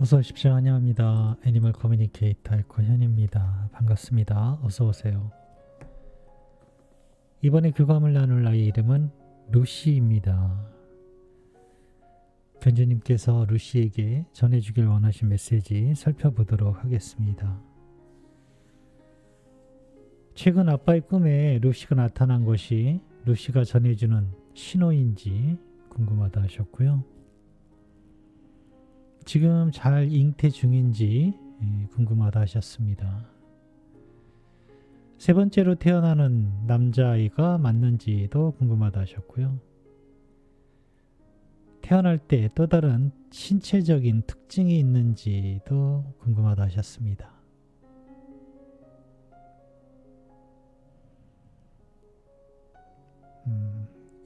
어서 오십시오. 환영합니다. 애니멀 커뮤니케이터 권현입니다. 반갑습니다. 어서 오세요. 이번에 교감을 나눌 아이의 이름은 루시입니다. 견주님께서 루시에게 전해주길 원하신 메시지 살펴보도록 하겠습니다. 최근 아빠의 꿈에 루시가 나타난 것이 루시가 전해주는 신호인지 궁금하다 하셨고요. 지금 잘 잉태 중인지 예, 궁금하다 하셨습니다. 세 번째로 태어나는 남자아이가 맞는지도 궁금하다 하셨고요. 태어날 때 또 다른 신체적인 특징이 있는지도 궁금하다 하셨습니다.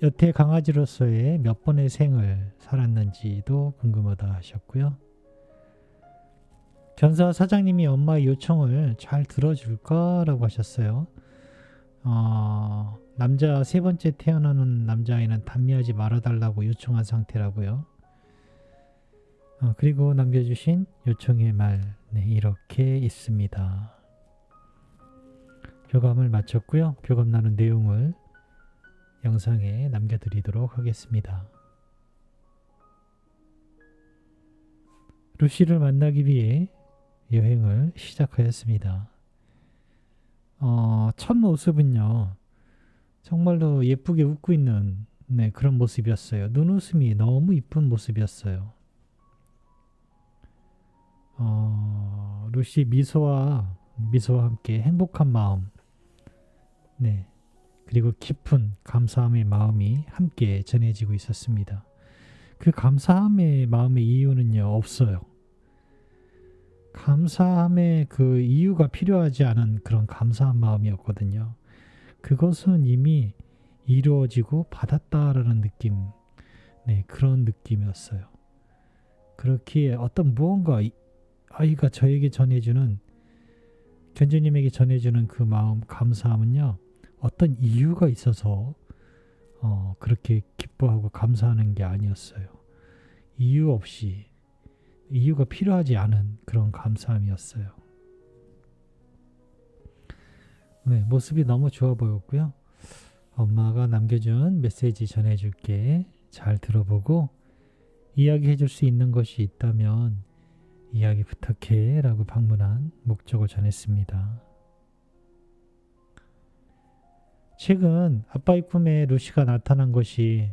여태 강아지로서의 몇 번의 생을 살았는지도 궁금하다 하셨고요. 견사 사장님이 엄마의 요청을 잘 들어줄까라고 하셨어요. 어, 남자 세 번째 태어나는 남자아이는 단미하지 말아달라고 요청한 상태라고요. 어, 그리고 남겨주신 요청의 말, 네, 이렇게 있습니다. 교감을 마쳤고요. 교감 나눈 내용을 영상에 남겨드리도록 하겠습니다. 루시를 만나기 위해 여행을 시작하였습니다. 어, 첫 모습은요, 정말로 예쁘게 웃고 있는 네, 그런 모습이었어요. 눈웃음이 너무 이쁜 모습이었어요. 어, 루시 미소와 미소와 함께 행복한 마음, 네, 그리고 깊은 감사함의 마음이 함께 전해지고 있었습니다. 그 감사함의 마음의 이유는요, 없어요. 감사함의 그 이유가 필요하지 않은 그런 감사한 마음이었거든요. 그것은 이미 이루어지고 받았다라는 느낌, 네, 그런 느낌이었어요. 그렇기에 어떤 무언가 아이가 저에게 전해주는, 견주님에게 전해주는 그 마음, 감사함은요, 어떤 이유가 있어서 어, 그렇게 기뻐하고 감사하는 게 아니었어요. 이유 없이 이유가 필요하지 않은 그런 감사함이었어요. 네, 모습이 너무 좋아 보였고요. 엄마가 남겨준 메시지 전해줄게. 잘 들어보고 이야기해 줄 수 있는 것이 있다면 이야기 부탁해 라고 방문한 목적을 전했습니다. 최근 아빠의 꿈에 루시가 나타난 것이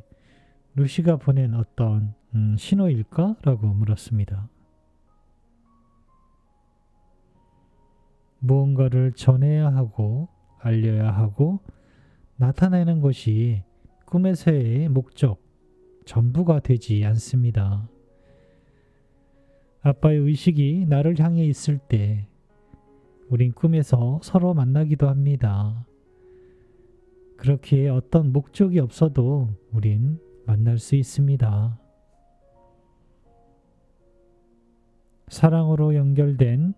루시가 보낸 어떤 음, 신호일까? 라고 물었습니다. 무언가를 전해야 하고 알려야 하고 나타내는 것이 꿈에서의 목적, 전부가 되지 않습니다. 아빠의 의식이 나를 향해 있을 때 우린 꿈에서 서로 만나기도 합니다. 그렇게 어떤 목적이 없어도 우린 만날 수 있습니다. 사랑으로 연결된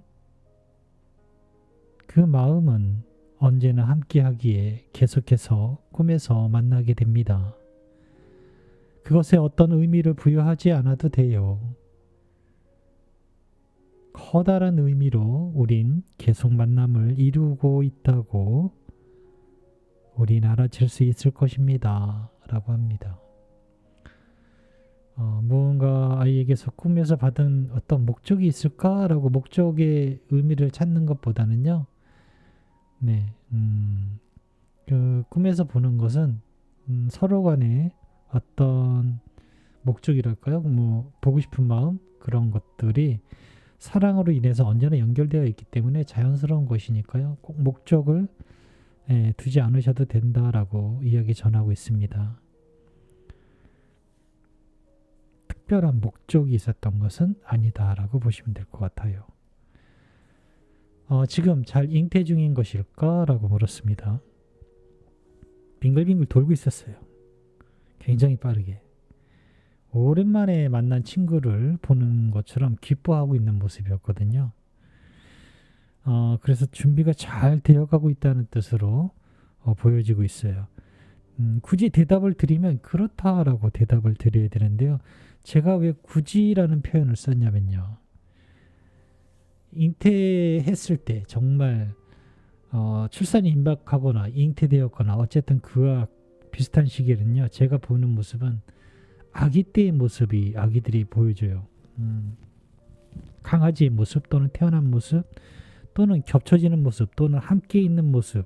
그 마음은 언제나 함께하기에 계속해서 꿈에서 만나게 됩니다. 그것에 어떤 의미를 부여하지 않아도 돼요. 커다란 의미로 우린 계속 만남을 이루고 있다고 우린 알아챌 수 있을 것입니다. 라고 합니다. 어, 무언가 아이에게서 꿈에서 받은 어떤 목적이 있을까라고 목적의 의미를 찾는 것보다는요, 네, 음, 그 꿈에서 보는 것은 음, 서로 간에 어떤 목적이랄까요? 뭐 보고 싶은 마음 그런 것들이 사랑으로 인해서 언제나 연결되어 있기 때문에 자연스러운 것이니까요. 꼭 목적을 예, 두지 않으셔도 된다라고 이야기 전하고 있습니다. 특별한 목적이 있었던 것은 아니다라고 보시면 될 것 같아요. 어, 지금 잘 잉태 중인 것일까라고 물었습니다. 빙글빙글 돌고 있었어요. 굉장히 빠르게. 오랜만에 만난 친구를 보는 것처럼 기뻐하고 있는 모습이었거든요. 어, 그래서 준비가 잘 되어가고 있다는 뜻으로 어, 보여지고 있어요. 음, 굳이 대답을 드리면 그렇다라고 대답을 드려야 되는데요. 제가 왜 굳이라는 표현을 썼냐면요. 잉태했을 때 정말 어, 출산이 임박하거나 잉태되었거나 어쨌든 그와 비슷한 시기에는요. 제가 보는 모습은 아기 때의 모습이 아기들이 보여줘요. 음, 강아지의 모습 또는 태어난 모습 또는 겹쳐지는 모습 또는 함께 있는 모습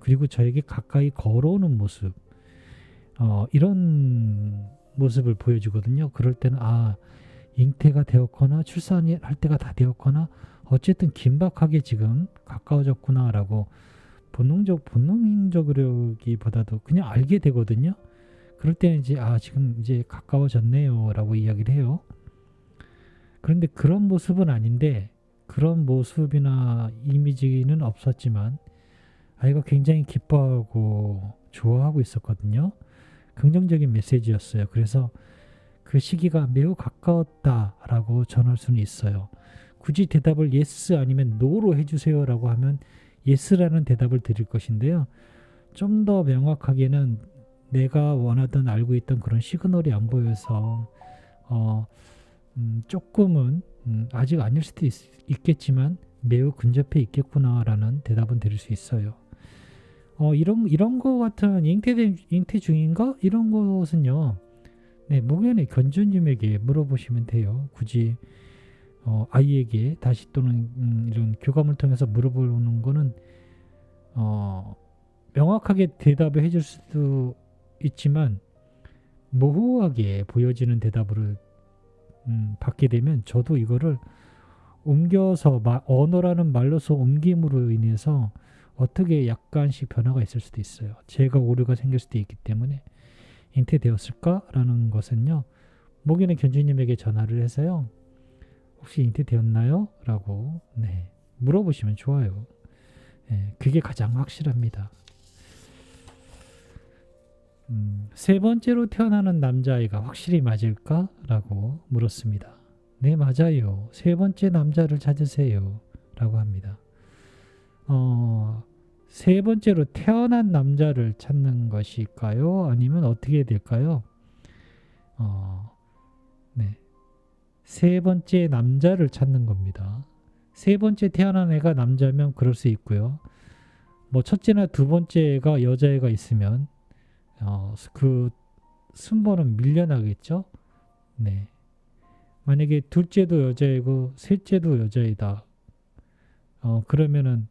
그리고 저에게 가까이 걸어오는 모습 어, 이런 모습을 보여주거든요. 그럴 때는 아 잉태가 되었거나 출산할 때가 다 되었거나 어쨌든 긴박하게 지금 가까워졌구나라고 본능적 본능적으로기보다도 그냥 알게 되거든요. 그럴 때는 이제 아 지금 이제 가까워졌네요라고 이야기를 해요. 그런데 그런 모습은 아닌데 그런 모습이나 이미지는 없었지만 아이가 굉장히 기뻐하고 좋아하고 있었거든요. 긍정적인 메시지였어요. 그래서 그 시기가 매우 가까웠다라고 전할 수는 있어요. 굳이 대답을 yes 아니면 no로 해주세요라고 하면 yes라는 대답을 드릴 것인데요. 좀 더 명확하게는 내가 원하던 알고 있던 그런 시그널이 안 보여서 어, 음, 조금은 음, 아직 아닐 수도 있, 있겠지만 매우 근접해 있겠구나라는 대답은 드릴 수 있어요. 어, 이런 이런 거 같은 잉태 잉태 중인가 이런 것은요. 네, 목연의 견주님에게 물어보시면 돼요. 굳이 어, 아이에게 다시 또는 음, 이런 교감을 통해서 물어보는 거는 어, 명확하게 대답을 해줄 수도 있지만 모호하게 보여지는 대답을 음, 받게 되면 저도 이거를 옮겨서 마, 언어라는 말로서 옮김으로 인해서 어떻게 약간씩 변화가 있을 수도 있어요. 제가 오류가 생길 수도 있기 때문에 잉태되었을까라는 것은요. 목요는 견주님에게 전화를 해서요. 혹시 잉태되었나요? 라고 네, 물어보시면 좋아요. 네, 그게 가장 확실합니다. 음, 세 번째로 태어나는 남자아이가 확실히 맞을까? 라고 물었습니다. 네, 맞아요. 세 번째 남자를 찾으세요. 라고 합니다. 어, 세 번째로 태어난 남자를 찾는 것일까요? 아니면 어떻게 될까요? 어, 네. 세 번째 남자를 찾는 겁니다. 세 번째 태어난 애가 남자면 그럴 수 있고요. 뭐 첫째나 두 번째가 여자애가 있으면 어, 그 순번은 밀려나겠죠. 네. 만약에 둘째도 여자이고 셋째도 여자이다. 어, 그러면은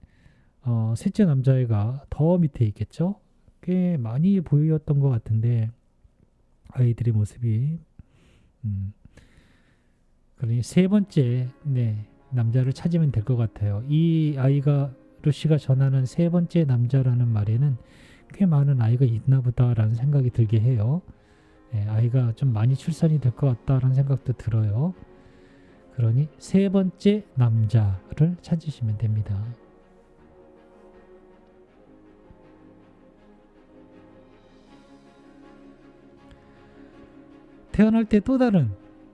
어, 셋째 남자애가 더 밑에 있겠죠. 꽤 많이 보였던 것 같은데 아이들의 모습이 음, 그러니 세 번째 네 남자를 찾으면 될 것 같아요. 이 아이가 루시가 전하는 세 번째 남자라는 말에는 꽤 많은 아이가 있나 보다라는 생각이 들게 해요. 예, 아이가 좀 많이 출산이 될 것 같다라는 생각도 들어요. 그러니 세 번째 남자를 찾으시면 됩니다. 태어날 때 또 다른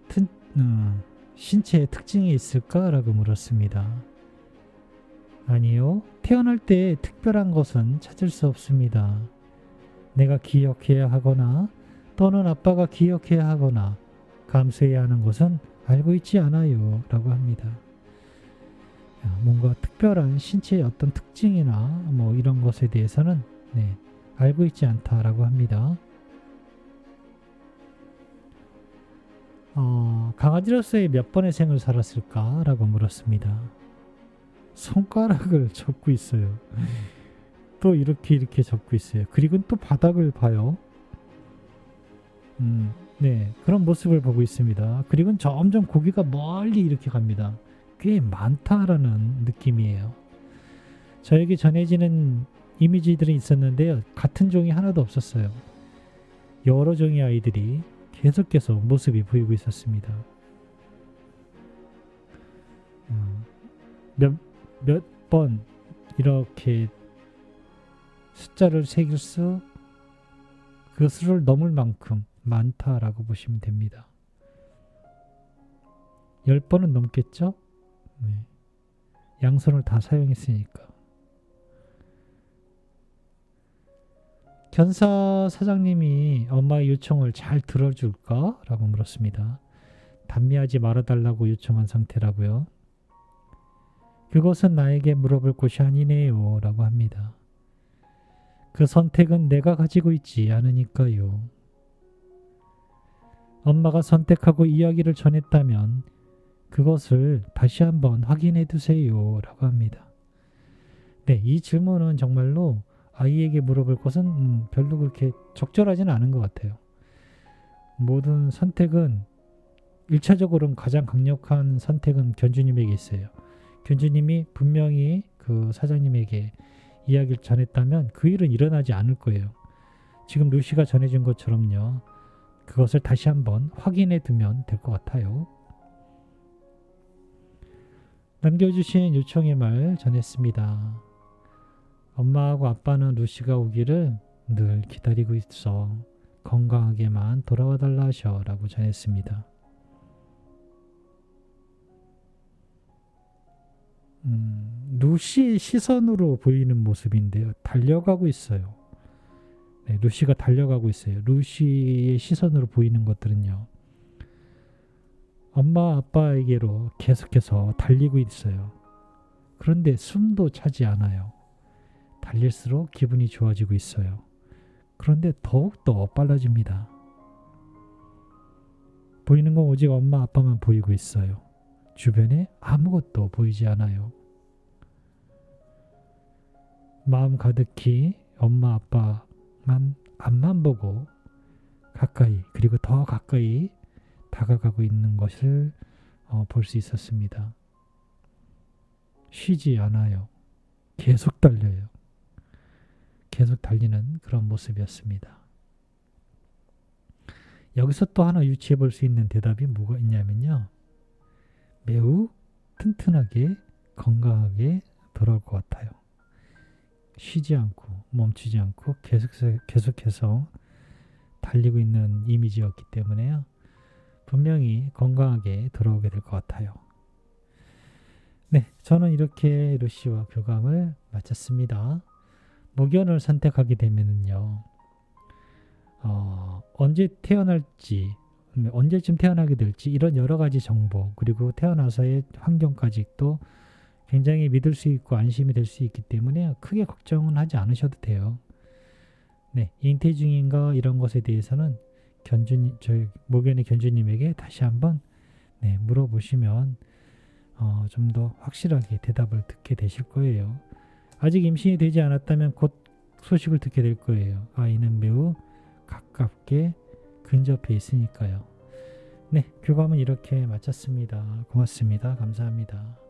튼, 어, 신체의 특징이 있을까라고 물었습니다. 아니요. 태어날 때 특별한 것은 찾을 수 없습니다. 내가 기억해야 하거나 또는 아빠가 기억해야 하거나 감수해야 하는 것은 알고 있지 않아요. 라고 합니다. 뭔가 특별한 신체의 어떤 특징이나 뭐 이런 것에 대해서는 네, 알고 있지 않다라고 합니다. 어, 강아지로서의 몇 번의 생을 살았을까라고 물었습니다. 손가락을 접고 있어요. 또 이렇게 이렇게 접고 있어요. 그리고 또 바닥을 봐요. 음, 네, 그런 모습을 보고 있습니다. 그리고 점점 고기가 멀리 이렇게 갑니다. 꽤 많다라는 느낌이에요. 저에게 전해지는 이미지들이 있었는데요. 같은 종이 하나도 없었어요. 여러 종의 아이들이 계속해서 모습이 보이고 있었습니다. 어, 몇 몇 번 이렇게 숫자를 새길 수, 그 수를 넘을 만큼 많다라고 보시면 됩니다. 10번은 넘겠죠? 네. 양손을 다 사용했으니까. 견사 사장님이 엄마의 요청을 잘 들어줄까? 라고 물었습니다. 단미하지 말아달라고 요청한 상태라고요. 그것은 나에게 물어볼 곳이 아니네요. 라고 합니다. 그 선택은 내가 가지고 있지 않으니까요. 엄마가 선택하고 이야기를 전했다면 그것을 다시 한번 확인해 두세요. 라고 합니다. 네, 이 질문은 정말로 아이에게 물어볼 것은 음, 별로 그렇게 적절하지는 않은 것 같아요. 모든 선택은 1차적으로는 가장 강력한 선택은 견주님에게 있어요. 견주님이 분명히 그 사장님에게 이야기를 전했다면 그 일은 일어나지 않을 거예요. 지금 루시가 전해준 것처럼요. 그것을 다시 한번 확인해 두면 될 것 같아요. 남겨주신 요청의 말 전했습니다. 엄마하고 아빠는 루시가 오기를 늘 기다리고 있어 건강하게만 돌아와 달라 하셔 라고 전했습니다. 루시의 시선으로 보이는 모습인데요. 달려가고 있어요. 네, 루시가 달려가고 있어요. 루시의 시선으로 보이는 것들은요. 엄마 아빠에게로 계속해서 달리고 있어요. 그런데 숨도 차지 않아요. 달릴수록 기분이 좋아지고 있어요. 그런데 더욱더 빨라집니다. 보이는 건 오직 엄마 아빠만 보이고 있어요. 주변에 아무것도 보이지 않아요. 마음 가득히 엄마 아빠만 앞만 보고 가까이 그리고 더 가까이 다가가고 있는 것을 어, 볼수 있었습니다. 쉬지 않아요. 계속 달려요. 계속 달리는 그런 모습이었습니다. 여기서 또 하나 유추해 볼 수 있는 대답이 뭐가 있냐면요. 매우 튼튼하게 건강하게 돌아올 것 같아요. 쉬지 않고 멈추지 않고 계속해서, 계속해서 달리고 있는 이미지였기 때문에요. 분명히 건강하게 돌아오게 될 것 같아요. 네, 저는 이렇게 루시와 교감을 마쳤습니다. 목연을 선택하게 되면은요, 어, 언제 태어날지, 음, 언제쯤 태어나게 될지 이런 여러 가지 정보 그리고 태어나서의 환경까지 또 굉장히 믿을 수 있고 안심이 될 수 있기 때문에 크게 걱정은 하지 않으셔도 돼요. 네, 잉태 중인가 이런 것에 대해서는 견주님, 저희 목연의 견주님에게 다시 한번 네, 물어보시면 어, 좀 더 확실하게 대답을 듣게 되실 거예요. 아직 임신이 되지 않았다면 곧 소식을 듣게 될 거예요. 아이는 매우 가깝게 근접해 있으니까요. 네, 교감은 이렇게 마쳤습니다. 고맙습니다. 감사합니다.